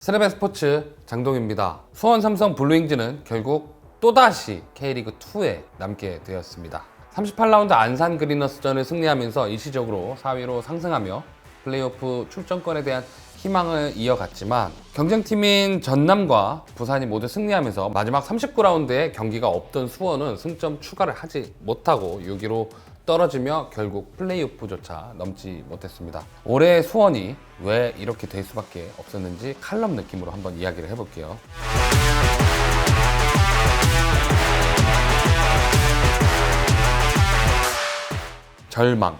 스랩의 스포츠 장동입니다. 수원 삼성 블루잉즈는 결국 또다시 K리그2에 남게 되었습니다. 38라운드 안산 그리너스전을 승리하면서 일시적으로 4위로 상승하며 플레이오프 출전권에 대한 희망을 이어갔지만 경쟁팀인 전남과 부산이 모두 승리하면서 마지막 39라운드에 경기가 없던 수원은 승점 추가를 하지 못하고 6위로 떨어지며 결국 플레이오프조차 넘지 못했습니다. 올해 수원이 왜 이렇게 될 수밖에 없었는지 칼럼 느낌으로 한번 이야기를 해볼게요. 절망.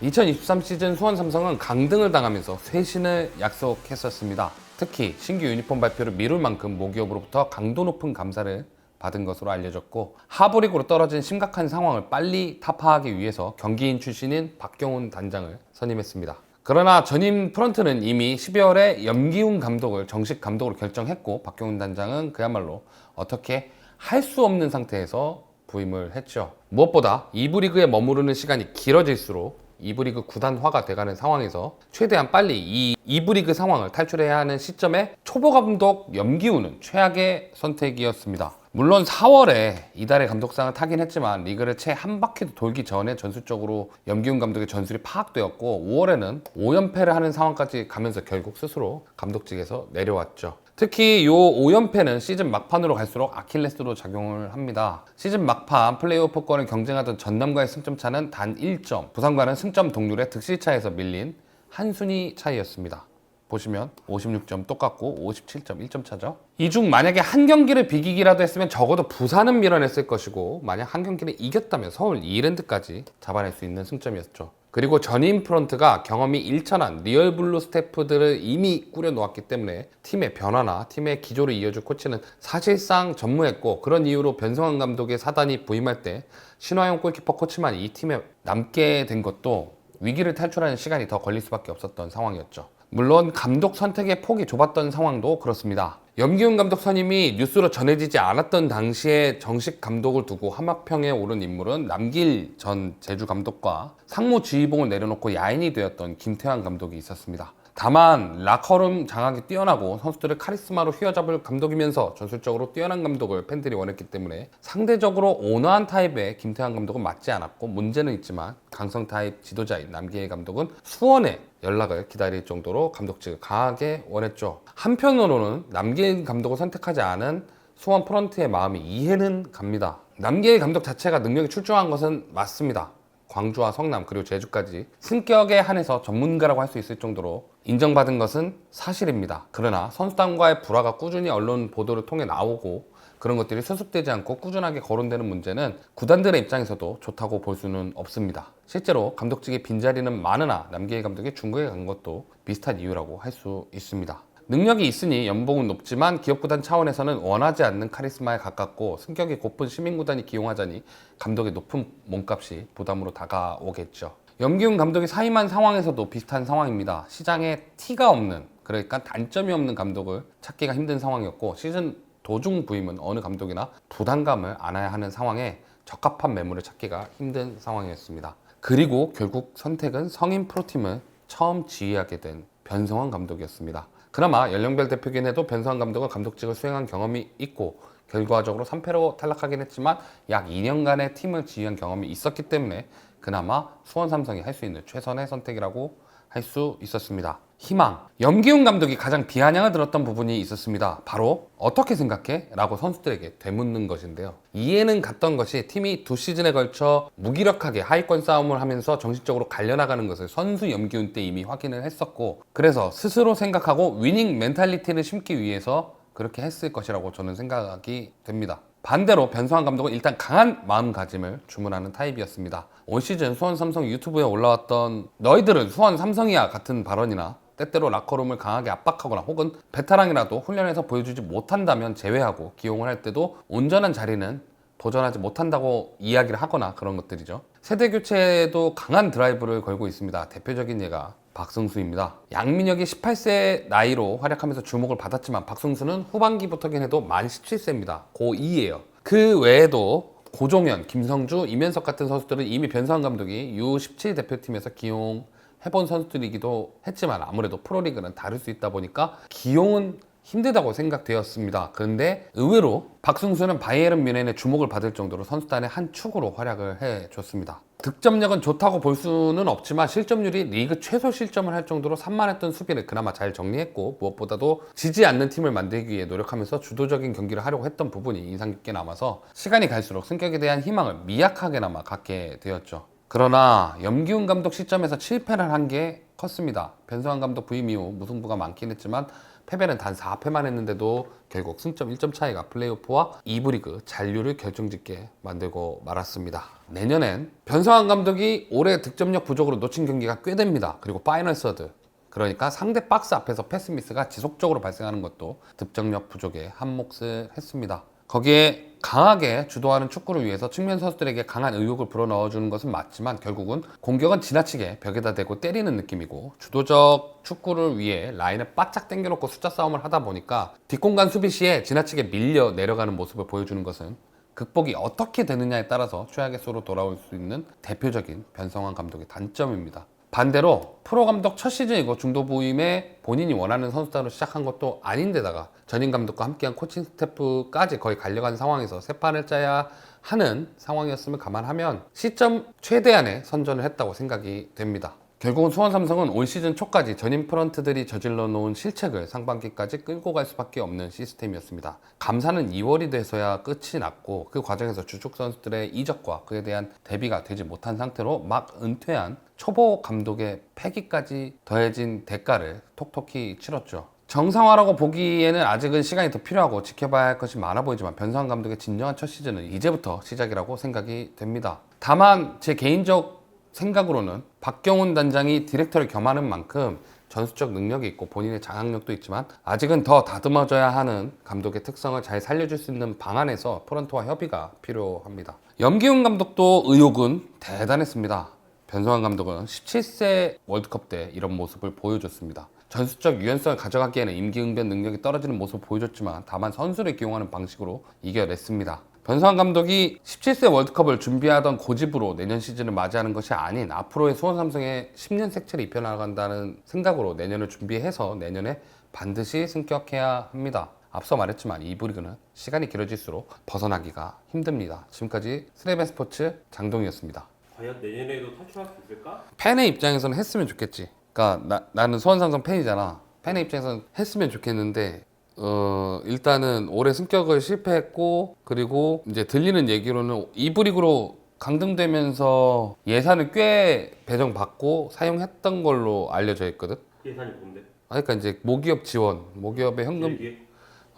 2023 시즌 수원 삼성은 강등을 당하면서 쇄신을 약속했었습니다. 특히 신규 유니폼 발표를 미룰 만큼 모기업으로부터 강도 높은 감사를 받은 것으로 알려졌고 하부리그로 떨어진 심각한 상황을 빨리 타파하기 위해서 경기인 출신인 박경훈 단장을 선임했습니다. 그러나 전임 프런트는 이미 12월에 염기훈 감독을 정식 감독으로 결정했고 박경훈 단장은 그야말로 어떻게 할 수 없는 상태에서 부임을 했죠. 무엇보다 2부 리그에 머무르는 시간이 길어질수록 2부 리그 구단화가 돼가는 상황에서 최대한 빨리 이 2부 리그 상황을 탈출해야 하는 시점에 초보 감독 염기훈은 최악의 선택이었습니다. 물론 4월에 이달의 감독상을 타긴 했지만 리그를 채 한 바퀴도 돌기 전에 전술적으로 염기훈 감독의 전술이 파악되었고 5월에는 5연패를 하는 상황까지 가면서 결국 스스로 감독직에서 내려왔죠. 특히 이 5연패는 시즌 막판으로 갈수록 아킬레스로 작용을 합니다. 시즌 막판 플레이오프권을 경쟁하던 전남과의 승점 차는 단 1점, 부산과는 승점 동률의 득실차에서 밀린 한 순위 차이였습니다. 보시면 56점 똑같고 57점 1점 차죠. 이 중 만약에 한 경기를 비기기라도 했으면 적어도 부산은 밀어냈을 것이고 만약 한 경기를 이겼다면 서울 이랜드까지 잡아낼 수 있는 승점이었죠. 그리고 전임 프런트가 경험이 일천한 리얼블루 스태프들을 이미 꾸려 놓았기 때문에 팀의 변화나 팀의 기조를 이어줄 코치는 사실상 전무했고 그런 이유로 변성환 감독의 사단이 부임할 때 신화용 골키퍼 코치만 이 팀에 남게 된 것도 위기를 탈출하는 시간이 더 걸릴 수밖에 없었던 상황이었죠. 물론 감독 선택의 폭이 좁았던 상황도 그렇습니다. 염기훈 감독 선임이 뉴스로 전해지지 않았던 당시에 정식 감독을 두고 하마평에 오른 인물은 남길 전 제주 감독과 상무 지휘봉을 내려놓고 야인이 되었던 김태환 감독이 있었습니다. 다만 라커룸 장악이 뛰어나고 선수들을 카리스마로 휘어잡을 감독이면서 전술적으로 뛰어난 감독을 팬들이 원했기 때문에 상대적으로 온화한 타입의 김태환 감독은 맞지 않았고 문제는 있지만 강성 타입 지도자인 남기혜 감독은 수원에 연락을 기다릴 정도로 감독직을 강하게 원했죠. 한편으로는 남기혜 감독을 선택하지 않은 수원 프런트의 마음이 이해는 갑니다. 남기혜 감독 자체가 능력이 출중한 것은 맞습니다. 광주와 성남 그리고 제주까지 승격에 한해서 전문가라고 할 수 있을 정도로 인정받은 것은 사실입니다. 그러나 선수단과의 불화가 꾸준히 언론 보도를 통해 나오고 그런 것들이 수습되지 않고 꾸준하게 거론되는 문제는 구단들의 입장에서도 좋다고 볼 수는 없습니다. 실제로 감독직의 빈자리는 많으나 남기희 감독이 중국에 간 것도 비슷한 이유라고 할 수 있습니다. 능력이 있으니 연봉은 높지만 기업구단 차원에서는 원하지 않는 카리스마에 가깝고 승격이 고픈 시민구단이 기용하자니 감독의 높은 몸값이 부담으로 다가오겠죠. 염기훈 감독이 사임한 상황에서도 비슷한 상황입니다. 시장에 티가 없는 그러니까 단점이 없는 감독을 찾기가 힘든 상황이었고 시즌 도중 부임은 어느 감독이나 부담감을 안아야 하는 상황에 적합한 매물을 찾기가 힘든 상황이었습니다. 그리고 결국 선택은 성인 프로팀을 처음 지휘하게 된 변성환 감독이었습니다. 그나마 연령별 대표긴 해도 변성환 감독은 감독직을 수행한 경험이 있고 결과적으로 3패로 탈락하긴 했지만 약 2년간의 팀을 지휘한 경험이 있었기 때문에 그나마 수원 삼성이 할 수 있는 최선의 선택이라고 할 수 있었습니다. 희망. 염기훈 감독이 가장 비아냥을 들었던 부분이 있었습니다. 바로 어떻게 생각해? 라고 선수들에게 되묻는 것인데요. 이해는 갔던 것이 팀이 두 시즌에 걸쳐 무기력하게 하위권 싸움을 하면서 정신적으로 갈려나가는 것을 선수 염기훈 때 이미 확인을 했었고 그래서 스스로 생각하고 위닝 멘탈리티를 심기 위해서 그렇게 했을 것이라고 저는 생각이 됩니다. 반대로 변성환 감독은 일단 강한 마음가짐을 주문하는 타입이었습니다. 올 시즌 수원 삼성 유튜브에 올라왔던 너희들은 수원 삼성이야 같은 발언이나 때때로 라커룸을 강하게 압박하거나 혹은 베테랑이라도 훈련에서 보여주지 못한다면 제외하고 기용을 할 때도 온전한 자리는 도전하지 못한다고 이야기를 하거나 그런 것들이죠. 세대 교체에도 강한 드라이브를 걸고 있습니다. 대표적인 예가 박승수입니다. 양민혁이 18세 나이로 활약하면서 주목을 받았지만 박승수는 후반기부터긴 해도 만 17세입니다. 고2예요. 그 외에도 고종현, 김성주, 이면석 같은 선수들은 이미 변성 감독이 U17 대표팀에서 기용 해본 선수들이기도 했지만 아무래도 프로리그는 다를 수 있다 보니까 기용은 힘들다고 생각되었습니다. 그런데 의외로 박승수는 바이에른 뮌헨의 주목을 받을 정도로 선수단의 한 축으로 활약을 해줬습니다. 득점력은 좋다고 볼 수는 없지만 실점률이 리그 최소 실점을 할 정도로 산만했던 수비를 그나마 잘 정리했고 무엇보다도 지지 않는 팀을 만들기 위해 노력하면서 주도적인 경기를 하려고 했던 부분이 인상 깊게 남아서 시간이 갈수록 승격에 대한 희망을 미약하게나마 갖게 되었죠. 그러나 염기훈 감독 시점에서 실패를 한 게 컸습니다. 변성환 감독 부임 이후 무승부가 많긴 했지만 패배는 단 4패만 했는데도 결국 승점 1점 차이가 플레이오프와 2부 리그 잔류를 결정짓게 만들고 말았습니다. 내년엔 변성환 감독이 올해 득점력 부족으로 놓친 경기가 꽤 됩니다. 그리고 파이널 서드 그러니까 상대 박스 앞에서 패스 미스가 지속적으로 발생하는 것도 득점력 부족에 한 몫을 했습니다. 거기에 강하게 주도하는 축구를 위해서 측면 선수들에게 강한 의욕을 불어넣어주는 것은 맞지만 결국은 공격은 지나치게 벽에다 대고 때리는 느낌이고 주도적 축구를 위해 라인을 바짝 당겨놓고 숫자 싸움을 하다 보니까 뒷공간 수비 시에 지나치게 밀려 내려가는 모습을 보여주는 것은 극복이 어떻게 되느냐에 따라서 최악의 수로 돌아올 수 있는 대표적인 변성환 감독의 단점입니다. 반대로 프로 감독 첫 시즌이고 중도 부임에 본인이 원하는 선수단으로 시작한 것도 아닌데다가 전임 감독과 함께한 코칭 스태프까지 거의 갈려간 상황에서 세 판을 짜야 하는 상황이었음을 감안하면 시점 최대한의 선전을 했다고 생각이 됩니다. 결국은 수원 삼성은 올 시즌 초까지 전임 프런트들이 저질러 놓은 실책을 상반기까지 끌고 갈 수밖에 없는 시스템이었습니다. 감사는 2월이 돼서야 끝이 났고 그 과정에서 주축 선수들의 이적과 그에 대한 대비가 되지 못한 상태로 막 은퇴한 초보 감독의 패기까지 더해진 대가를 톡톡히 치렀죠. 정상화라고 보기에는 아직은 시간이 더 필요하고 지켜봐야 할 것이 많아 보이지만 변상환 감독의 진정한 첫 시즌은 이제부터 시작이라고 생각이 됩니다. 다만 제 개인적 생각으로는 박경훈 단장이 디렉터를 겸하는 만큼 전수적 능력이 있고 본인의 장악력도 있지만 아직은 더 다듬어져야 하는 감독의 특성을 잘 살려줄 수 있는 방안에서 프런트와 협의가 필요합니다. 염기훈 감독도 의욕은 대단했습니다. 변성환 감독은 17세 월드컵 때 이런 모습을 보여줬습니다. 전술적 유연성을 가져가기에는 임기응변 능력이 떨어지는 모습을 보여줬지만 다만 선수를 기용하는 방식으로 이겨냈습니다. 변성환 감독이 17세 월드컵을 준비하던 고집으로 내년 시즌을 맞이하는 것이 아닌 앞으로의 수원 삼성의 10년 색채를 입혀나간다는 생각으로 내년을 준비해서 내년에 반드시 승격해야 합니다. 앞서 말했지만 이부 리그는 시간이 길어질수록 벗어나기가 힘듭니다. 지금까지 스레벤 스포츠 장동이었습니다. 과연 내년에도 탈출할 수 있을까? 팬의 입장에서는 했으면 좋겠지. 그러니까 나, 나는 수원 삼성 팬이잖아. 팬의 입장에서는 했으면 좋겠는데 어 일단은 올해 승격을 실패했고 그리고 이제 들리는 얘기로는 리그로 강등되면서 예산을 꽤 배정받고 사용했던 걸로 알려져 있거든. 예산이 뭔데? 아, 그러니까 이제 모기업 지원, 모기업의 현금?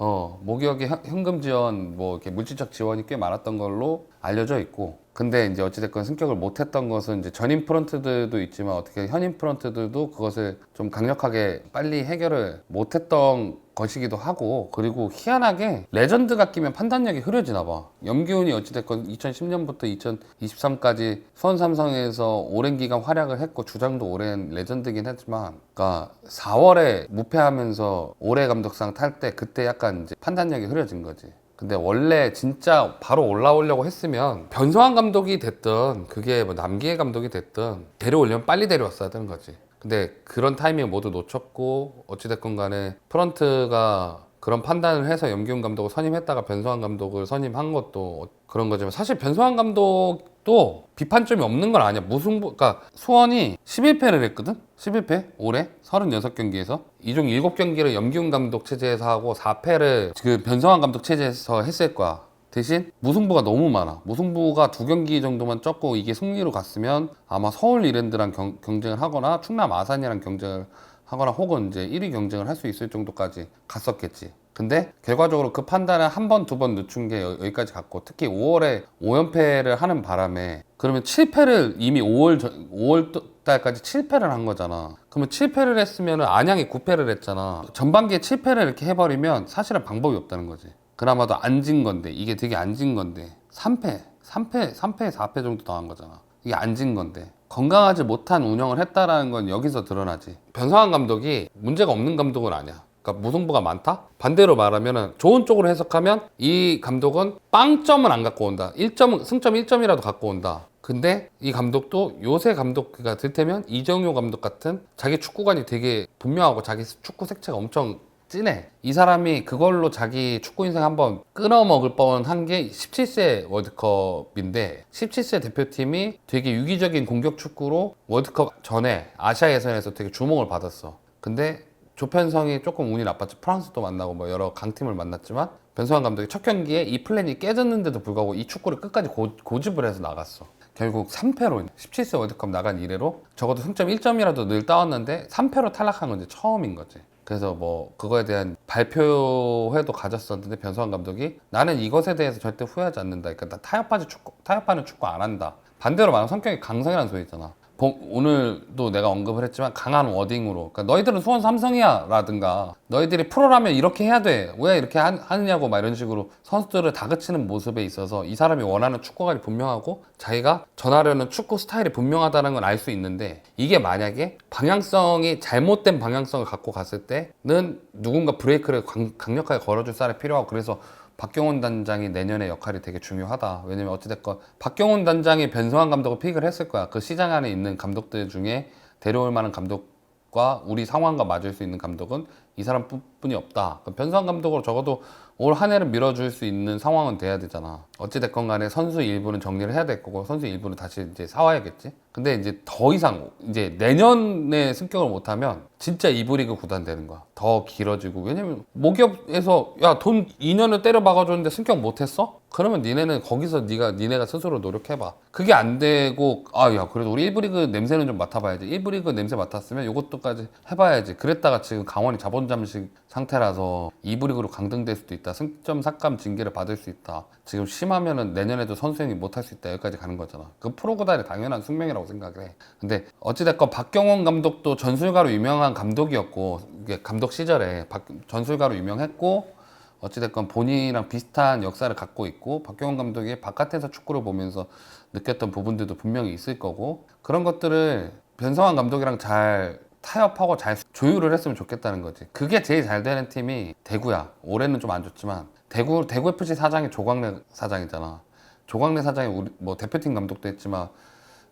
어, 모기업의 현- 현금 지원, 뭐 이렇게 물질적 지원이 꽤 많았던 걸로 알려져 있고. 근데 이제 어찌됐건 승격을 못했던 것은 이제 전임 프런트들도 있지만 어떻게 현임 프런트들도 그것을 좀 강력하게 빨리 해결을 못했던 것이기도 하고 그리고 희한하게 레전드가 끼면 판단력이 흐려지나 봐. 염기훈이 어찌됐건 2010년부터 2023까지 수원 삼성에서 오랜 기간 활약을 했고 주장도 오랜 레전드긴 했지만 그러니까 4월에 무패하면서 올해 감독상 탈 때 그때 약간 이제 판단력이 흐려진 거지. 근데 원래 진짜 바로 올라오려고 했으면 변성환 감독이 됐든 그게 뭐 남기혜 감독이 됐든 데려오려면 빨리 데려왔어야 되는 거지. 근데 그런 타이밍을 모두 놓쳤고 어찌됐건 간에 프런트가 그런 판단을 해서 염기훈 감독을 선임했다가 변성환 감독을 선임한 것도 그런 거지만 사실 변성환 감독 도 비판점이 없는 건 아니야. 무승부, 그러니까 수원이 11패를 했거든? 11패? 올해? 36경기에서? 이중 7경기를 염기훈 감독 체제에서 하고 4패를 그 변성환 감독 체제에서 했을 거야. 대신 무승부가 너무 많아. 무승부가 두 경기 정도만 쪘고 이게 승리로 갔으면 아마 서울 이랜드랑 경, 경쟁을 하거나 충남 아산이랑 경쟁을 하거나 혹은 이제 1위 경쟁을 할 수 있을 정도까지 갔었겠지. 근데 결과적으로 그 판단을 한 번, 두 번 늦춘 게 여- 여기까지 갔고 특히 5월에 5연패를 하는 바람에 그러면 7패를 이미 5월, 전- 5월 달까지 7패를 한 거잖아. 그러면 7패를 했으면 안양이 9패를 했잖아. 전반기에 7패를 이렇게 해버리면 사실은 방법이 없다는 거지. 그나마도 안 진 건데 이게 되게 안 진 건데 3패, 3패, 3패, 4패 정도 더한 거잖아. 이게 안 진 건데 건강하지 못한 운영을 했다라는 건 여기서 드러나지. 변성환 감독이 문제가 없는 감독은 아니야. 그러니까 무승부가 많다? 반대로 말하면 좋은 쪽으로 해석하면 이 감독은 빵점은 안 갖고 온다. 1점, 승점 1점이라도 갖고 온다. 근데 이 감독도 요새 감독가 들테면 이정효 감독 같은 자기 축구관이 되게 분명하고 자기 축구 색채가 엄청 찐해. 이 사람이 그걸로 자기 축구 인생 한번 끊어먹을 뻔한 게 17세 월드컵인데 17세 대표팀이 되게 유기적인 공격 축구로 월드컵 전에 아시아 예선에서 되게 주목을 받았어. 근데 조편성이 조금 운이 나빴지. 프랑스도 만나고 뭐 여러 강팀을 만났지만 변성환 감독이 첫 경기에 이 플랜이 깨졌는데도 불구하고 이 축구를 끝까지 고, 고집을 해서 나갔어. 결국 3패로 17세 월드컵 나간 이래로 적어도 승점 1점이라도 늘 따왔는데 3패로 탈락한 건 이제 처음인 거지. 그래서 뭐 그거에 대한 발표회도 가졌었는데 변성환 감독이 나는 이것에 대해서 절대 후회하지 않는다. 그러니까 나 타협하지 축구, 타협하는 축구 안 한다. 반대로 말하면 성격이 강성이라는 소리 있잖아. 보- 오늘도 내가 언급을 했지만 강한 워딩으로. 그러니까 너희들은 수원 삼성이야 라든가 너희들이 프로라면 이렇게 해야 돼. 왜 이렇게 하, 하느냐고 막 이런 식으로 선수들을 다그치는 모습에 있어서 이 사람이 원하는 축구가 분명하고 자기가 전하려는 축구 스타일이 분명하다는 건 알 수 있는데 이게 만약에 방향성이 잘못된 방향성을 갖고 갔을 때는 누군가 브레이크를 강, 강력하게 걸어줄 사람이 필요하고 그래서 박경훈 단장이 내년의 역할이 되게 중요하다. 왜냐면 어찌됐건 박경훈 단장이 변성환 감독을 픽을 했을 거야. 그 시장 안에 있는 감독들 중에 데려올 만한 감독과 우리 상황과 맞을 수 있는 감독은 이 사람 뿐이 없다. 그럼 변성환 감독으로 적어도 올 한 해를 밀어줄 수 있는 상황은 돼야 되잖아. 어찌됐건 간에 선수 일부는 정리를 해야 될 거고 선수 일부는 다시 이제 사와야겠지. 근데 이제 더 이상 이제 내년에 승격을 못하면 진짜 이브리그 구단 되는 거야. 더 길어지고 왜냐면 모기업에서 야 돈 2년을 때려 박아줬는데 승격 못했어? 그러면 니네는 거기서 니가 니네가 스스로 노력해봐. 그게 안 되고 아 야 그래도 우리 1부 리그 냄새는 좀 맡아봐야지. 1부 리그 냄새 맡았으면 요것도까지 해봐야지. 그랬다가 지금 강원이 자본 잠식 상태라서 2부리그로 강등될 수도 있다. 승점 삭감 징계를 받을 수 있다. 지금 심하면은 내년에도 선수행위 못할 수 있다. 여기까지 가는 거잖아. 그 프로 구단의 당연한 숙명이라고 생각을 해. 근데 어찌됐건 박경원 감독도 전술가로 유명한 감독이었고 감독 시절에 박- 전술가로 유명했고 어찌됐건 본인이랑 비슷한 역사를 갖고 있고 박경원 감독이 바깥에서 축구를 보면서 느꼈던 부분들도 분명히 있을 거고 그런 것들을 변성환 감독이랑 잘 타협하고 잘 조율을 했으면 좋겠다는 거지. 그게 제일 잘 되는 팀이 대구야. 올해는 좀 안 좋지만 대구 대구 FC 사장이 조광래 사장이잖아. 조광래 사장이 우리 뭐 대표팀 감독도 했지만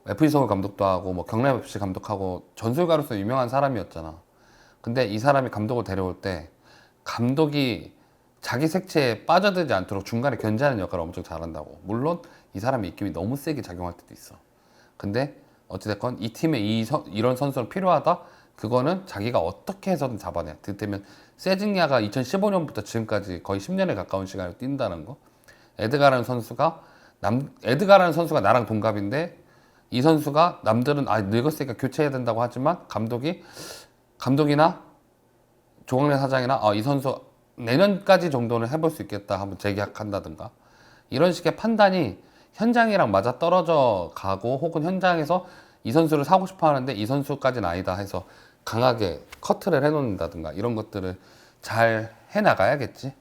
FC 서울 감독도 하고 뭐 경남 FC 감독하고 전술가로서 유명한 사람이었잖아. 근데 이 사람이 감독을 데려올 때 감독이 자기 색채에 빠져들지 않도록 중간에 견제하는 역할을 엄청 잘한다고. 물론 이 사람의 입김이 너무 세게 작용할 때도 있어. 근데 어찌됐건 이 팀에 이 선- 이런 선수가 필요하다? 그거는 자기가 어떻게 해서든 잡아내. 그때면 세징야가 2015년부터 지금까지 거의 10년에 가까운 시간을 뛴다는 거. 에드가라는 선수가 남 에드가라는 선수가 나랑 동갑인데 이 선수가 남들은 아 늙었으니까 교체해야 된다고 하지만 감독이 감독이나 조광래 사장이나 아, 이 선수 내년까지 정도는 해볼 수 있겠다 한번 재계약한다든가 이런 식의 판단이 현장이랑 맞아 떨어져 가고 혹은 현장에서 이 선수를 사고 싶어 하는데 이 선수까지는 아니다 해서 강하게 커트를 해놓는다든가 이런 것들을 잘 해나가야겠지.